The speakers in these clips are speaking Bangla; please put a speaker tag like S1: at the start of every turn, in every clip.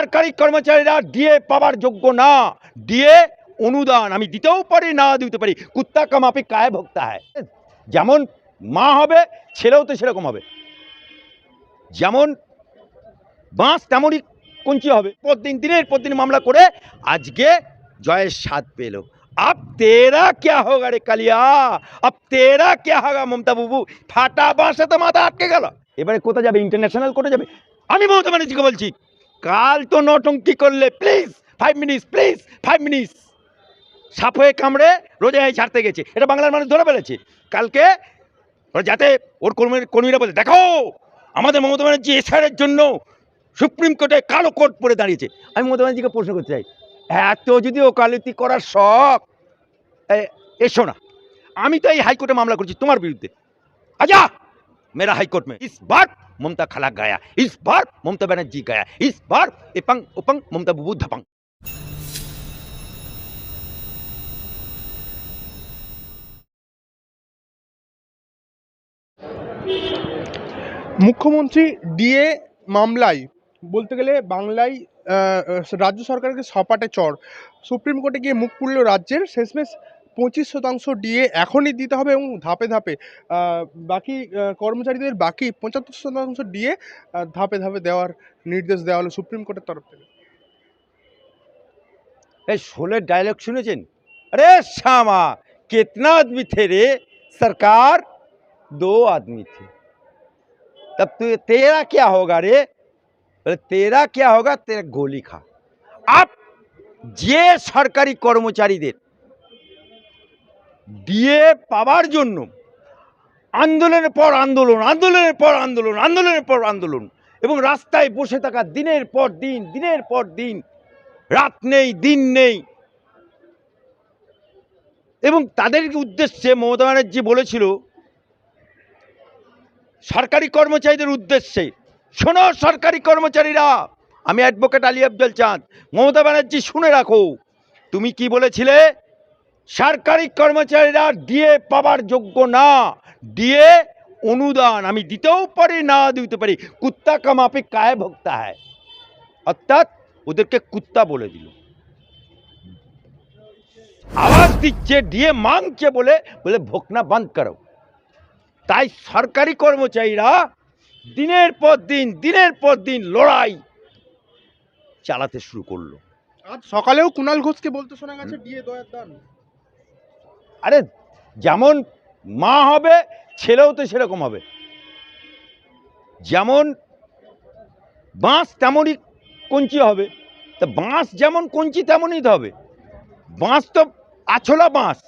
S1: সরকারি কর্মচারীরা ডিএ পাওয়ার যোগ্য না। ডিএ অনুদান, আমি দিতেও পারি, না দিতে পারি। কুত্তা কামাপি কায় ভোক্তা হয়? যেমন মা হবে, ছেলেও তো সেরকম হবে। যেমন বাঁশ, তেমনই কঞ্চি হবে। প্রতিদিন দিনের প্রতিদিন মামলা করে আজকে জয়ের স্বাদ পেল। আপ তেরা ক্যা হোগা রে কালিয়া? আপ তেরা ক্যা হোগা মমতা বাবু? ফাটা বাঁশে তো মাথা আটকে গেল। এবারে কোথায় যাবে? ইন্টারন্যাশনাল কোর্টে যাবে? আমি মমতা ব্যানার্জিকে বলছি। কাল তো নটঙ্কি করলে? Please five minutes please five minutes সাপ হয়ে কামড়ে রোজা হাই ছাড়তে গেছে। এটা বাংলার মানুষ ধরে ফেলেছে। কালকে যাতে ওর কর্মীর কর্মীরা বলে, দেখো, আমাদের মমতা ব্যানার্জি এসআরের জন্য সুপ্রিম কোর্টে কালো কোর্ট পরে দাঁড়িয়েছে। আমি মমতা ব্যানার্জিকে প্রশ্ন করতে চাই, এত যদি ওকালতি করার শখ এসো না। আমি তো এই হাইকোর্টে মামলা করছি তোমার বিরুদ্ধে। আজা! মেরা হাইকোর্ট মে। ইস বাট ममता खला गया इस बार ममता बनर्जी गया इस बार इपंग उपंग ममता बुबू धपंग
S2: মুখ্যমন্ত্রী ডিএ মামলায় বলতে গেলে বাংলায় আহ, রাজ্য সরকারকে সপাটে চড় সুপ্রিম কোর্টে গিয়ে মুখ পুরল রাজ্যের শেষমেশ পঁচিশ শতাংশ ডিএ এখনই দিতে হবে এবং ধাপে ধাপে আহ, বাকি আহ, কর্মচারীদের বাকি পঁচাত্তর শতাংশ ডিএ ধাপে ধাপে দেওয়ার নির্দেশ দেওয়া হলো সুপ্রিম কোর্টের তরফ থেকে
S1: ए शोले डायलॉग सुने चिन अरे श्यामा कितना आदमी थे रे सरकार दो आदमी थे तब तो तेरा क्या होगा रे बोले, तेरा क्या होगा तेरा गोली खा आप যে সরকারি কর্মচারীদের ডিএ পাওয়ার জন্য আন্দোলনের পর আন্দোলন, আন্দোলনের পর আন্দোলন, আন্দোলনের পর আন্দোলন এবং রাস্তায় বসে থাকা দিনের পর দিন, দিনের পর দিন, রাত নেই, দিন নেই। এবং তাদের উদ্দেশ্যে মমতা ব্যানার্জি বলেছিল, সরকারি কর্মচারীদের উদ্দেশ্যে, শোনো সরকারি কর্মচারীরা, আমি অ্যাডভোকেট আলী আফজল চাঁদ, মমতা ব্যানার্জি শুনে রাখো। তুমি কি বলেছিলে? সরকারি কর্মচারীরা ডিএ পাওয়ার যোগ্য না। ডিএ অনুদান। আমি দিতেও পারি, না দিতে পারি। কুত্তা কামাপি কায় ভক্তা হয় অর্থাৎ ওদেরকে কুত্তা বলে দিল। আওয়াজ দিচ্ছে ডিএ মাংছে বলে বলে ভোকনা বন্ধ করো। তাই সরকারি কর্মচারীরা দিনের পর দিন, দিনের পর দিন লড়াই চালাতে শুরু করল।
S2: আজ সকালেও কুণাল ঘোষকে বলতে শোনা গেছে দয়ার দান।
S1: আরে যেমন মা হবে, ছেলেও তো সেরকম হবে। যেমন বাঁশ তেমনই কঞ্চি হবে। তা বাঁশ যেমন কঞ্চি, তেমনই তো হবে। বাঁশ তো আছলা বাঁশ।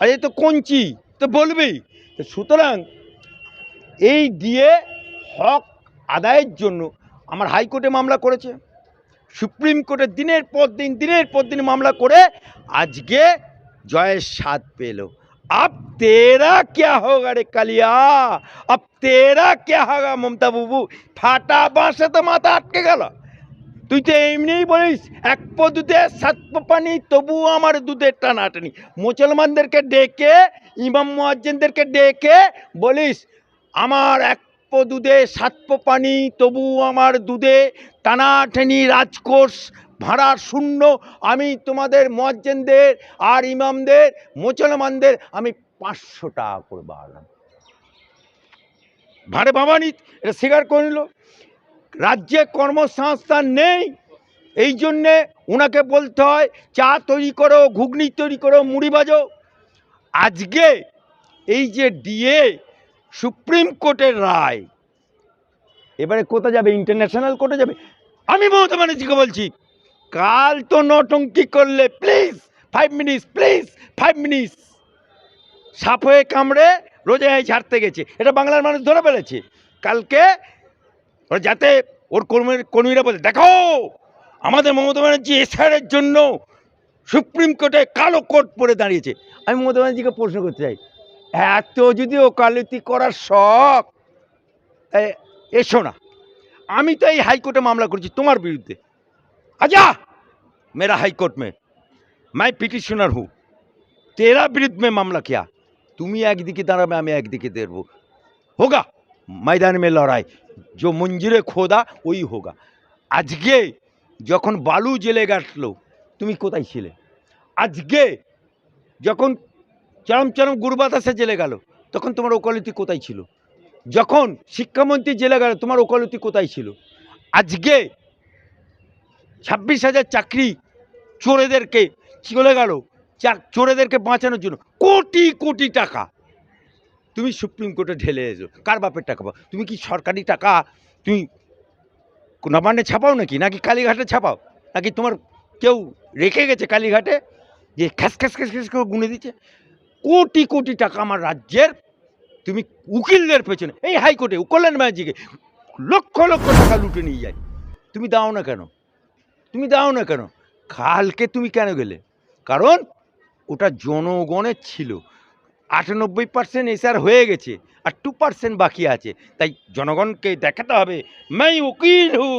S1: আর তো কঞ্চি, তো বলবেই। তো সুতরাং এই দিয়ে হক আদায়ের জন্য আমার হাইকোর্টে মামলা করেছে। সুপ্রিম কোর্টে দিনের পর দিন, দিনের পর দিন মামলা করে আজকে জয়ের স্বাদ পেল। আপ তেরা ক্যা হোগা রে কালিয়া? আপ তেরা ক্যা হোগা মমতা বুবু? ফাটা বাঁশে তো মাথা আটকে গেল। তুই তো এমনিই বলিস, এক পো দুধে, সাত পো পানি, তবু আমার দুধের টানা টানি মুসলমানদেরকে ডেকে, ইমাম মোয়াজ্জেনদেরকে ডেকে বলিস, আমার এক পো দুধে, সাত পো পানি, তবু আমার দুধে টানাটানি রাজকোষ ভাড়া শূন্য আমি তোমাদের মজ্জেনদের আর ইমামদের, মুসলমানদের, আমি পাঁচশো টাকা করে বাড়ালাম। ভাড়ে বাবানি এটা স্বীকার করে নিল। রাজ্যে কর্মসংস্থান নেই, এই জন্যে ওনাকে বলতে হয়, চা তৈরি করো, ঘুগনি তৈরি করো, মুড়ি বাজো আজকে এই যে ডিএ, সুপ্রিম কোর্টের রায়, এবারে কোথায় যাবে? ইন্টারন্যাশনাল কোর্টে যাবে? আমি মমতা ব্যানার্জিকে বলছি। কাল তো নটঙ্কি করলে please five minutes please five minutes সাপ হয়ে কামড়ে রোজায় ছাড়তে গেছে। এটা বাংলার মানুষ ধরে ফেলেছে। কালকে ওরা যাতে ওর কর্মীর কর্মীরা বলে, দেখো, আমাদের মমতা ব্যানার্জি এসআরের জন্য সুপ্রিম কোর্টে কালো কোর্ট পরে দাঁড়িয়েছে। আমি মমতা ব্যানার্জিকে প্রশ্ন করতে চাই, এত যদি ওকালতি করার শখ এসো না। আমি তো এই হাইকোর্টে মামলা করছি তোমার বিরুদ্ধে। आजा! মেরা হাইকোর্ট মে মাই পিটিশনার হু তেরা বিরুদ্ধ विरुद्ध মামলা मामला তুমি একদিকে দাঁড়াবে আমি একদিকে দেবো হোগা ময়দান মে লড়াই যে মঞ্জিরে খোদা ওই হোগা আজকে যখন বালু জেলে গাটলো তুমি কোথায় ছিলে আজকে যখন চরম চরম গুরবাতাসে জেলে গেল তখন তোমার ওকালতি কোথায় ছিল যখন শিক্ষামন্ত্রী জেলে গেল তোমার ওকালতি কোথায় ছিল আজকে ছাব্বিশ হাজার চাকরি চোরেদেরকে চলে গেল? চোরেদেরকে বাঁচানোর জন্য। কোটি কোটি টাকা। তুমি সুপ্রিম কোর্টে ঢেলে এসো। কার বাপের টাকা পাও? তুমি কি সরকারি টাকা? তুমি নবান্নে ছাপাও নাকি? নাকি কালীঘাটে ছাপাও? নাকি তোমার কেউ রেখে গেছে কালীঘাটে? যে খ্যাস খ্যাস খ্যাস খ্যাস করে গুনে দিচ্ছে? কোটি কোটি টাকা আমার রাজ্যের তুমি উকিলদের পেছনে। এই হাইকোর্টে, কল্যাণ ব্যানার্জিকে লক্ষ লক্ষ টাকা লুটে নিয়ে যায়। তুমি দাও না কেন? তুমি দাও না কেন? কালকে তুমি কেন গেলে? কারণ ওটা জনগণের ছিল। আটানব্বই পার্সেন্ট এসআর হয়ে গেছে আর টু পার্সেন্ট বাকি আছে। তাই জনগণকে দেখাতে হবে, মাই উকিল হু,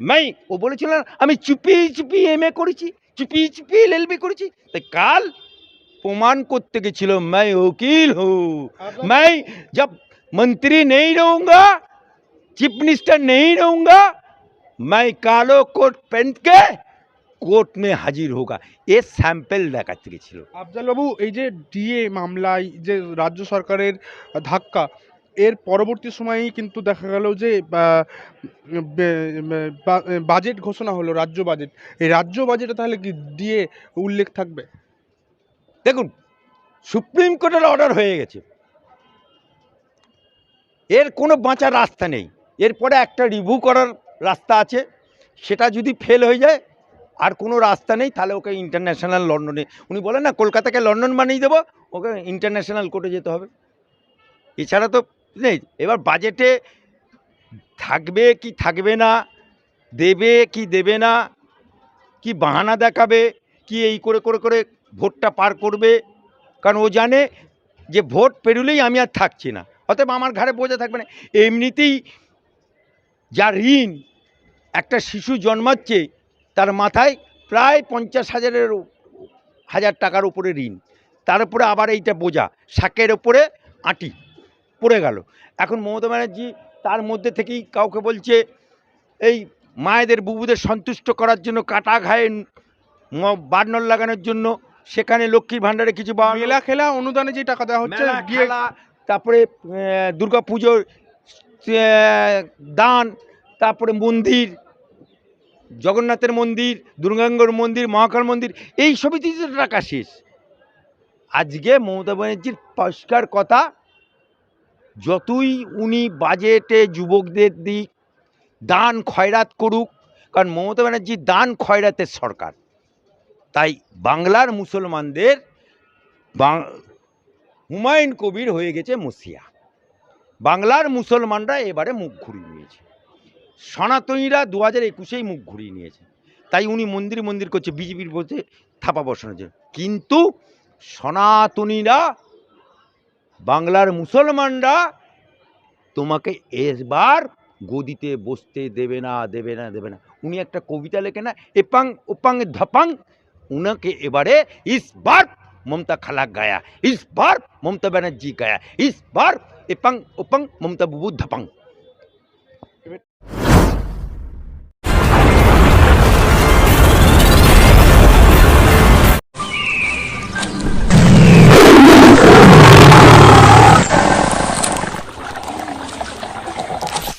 S1: মাই ও বলেছিল আমি চুপি চুপি এম এ করেছি, চুপি চুপি এল এলবি করেছি। তাই কাল প্রমাণ করতে গেছিল, মাই উকিল হু, মাই জব মন্ত্রী নেই রহুঙ্গা চিফ মিনিস্টার নেই রহুঙ্গা मैं कालो कोट पहन के কোর্ট মে হাজির হোগা এ স্যাম্পেল দেখাতে গেছিল
S2: আফজালবাবু এই যে ডিএ মামলায় যে রাজ্য সরকারের ধাক্কা এর পরবর্তী সময়েই কিন্তু দেখা গেল যে বা, বে- বা- বাজেট ঘোষণা হলো রাজ্য বাজেট এই রাজ্য বাজেটে তাহলে কি ডিএ উল্লেখ থাকবে
S1: দেখুন সুপ্রিম কোর্টের অর্ডার হয়ে গেছে এর কোনো বাঁচার রাস্তা নেই এরপরে একটা রিভিউ করার রাস্তা আছে, সেটা যদি ফেল হয়ে যায়, আর কোনো রাস্তা নেই, তাহলে ওকে ইন্টারন্যাশনাল লন্ডনে, উনি বলেন না, কলকাতাকে লন্ডন বানিয়ে দেবো, ওকে ইন্টারন্যাশনাল কোর্টে যেতে হবে। এছাড়া তো নেই, এবার বাজেটে থাকবে কি থাকবে না, দেবে কি দেবে না, কি বাহানা দেখাবে, কি এই করে করে করে ভোটটা পার করবে, কারণ ও জানে যে ভোট পেরুলেই আমি আর থাকছি না, অতএব আমার ঘাড়ে বোঝা থাকবে না। এমনিতেই যা ঋণ একটা শিশু জন্মাচ্ছে তার মাথায় প্রায় পঞ্চাশ হাজারের হাজার টাকার উপরে ঋণ। তার উপরে আবার এইটা বোঝা শাকের ওপরে আঁটি পড়ে গেল। এখন মমতা ব্যানার্জি তার মধ্যে থেকেই কাউকে বলছে এই মায়েদের বুবুদের সন্তুষ্ট করার জন্য কাটা ঘায়ে বার্নর লাগানোর জন্য সেখানে লক্ষ্মীর ভাণ্ডারে কিছু বা
S2: মেলা খেলা অনুদানে যে টাকা দেওয়া হচ্ছে
S1: তারপরে দুর্গা পুজোর দান তারপরে মন্দির, জগন্নাথের মন্দির, দুর্গাঙ্গর মন্দির, মহাকাল মন্দির, এই সবই টাকা শেষ। আজকে মমতা ব্যানার্জির পরিষ্কার কথা, যতই উনি বাজেটে যুবকদের দিক, দান খয়রাত করুক, কারণ মমতা ব্যানার্জি দান খয়রাতের সরকার। তাই বাংলার মুসলমানদের হুমায়ুন কবির হয়ে গেছে মসিয়া বাংলার মুসলমানরা এবারে মুখ ঘুরিয়ে নিয়েছে। সনাতনীরা দু হাজার একুশেই মুখ ঘুরিয়ে নিয়েছে। তাই উনি মন্দির মন্দির করছে, বিজেপির বলতে থাপা বসানোর জন্য। কিন্তু সনাতনীরা, বাংলার মুসলমানরা তোমাকে এসবার গদিতে বসতে দেবে না দেবে না দেবে না। উনি একটা কবিতা লেখে না, এপাং, ওপাং, ধপাং, উনাকে এবারে ইস বার মমতা খালা গায়া, ইস বার মমতা ব্যানার্জি গায়া, ইস বার এপাং, ওপাং, মমতা বুবু ধপাং।